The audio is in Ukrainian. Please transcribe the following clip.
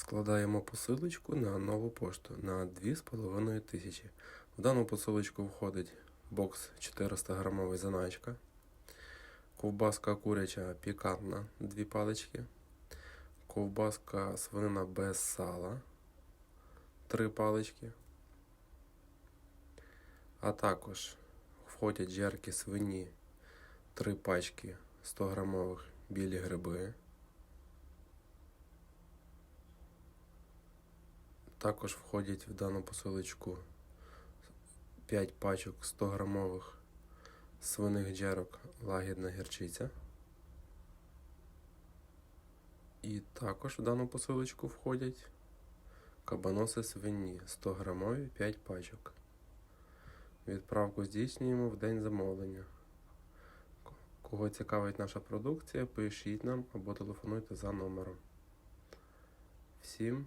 Складаємо посилочку на нову пошту на 2,5 тисячі. В дану посилочку входить бокс 400 грамовий заначка, ковбаска куряча пікантна 2 палички, ковбаска свинина без сала 3 палички, а також входять жерки свині 3 пачки 100 грамових білі гриби. Також входять в дану посилочку 5 пачок 100 грамових свиних джерок лагідна гірчиця. І також в дану посилочку входять кабаноси свині 100 грамові 5 пачок. Відправку здійснюємо в день замовлення. Кого цікавить наша продукція, пишіть нам або телефонуйте за номером. Всім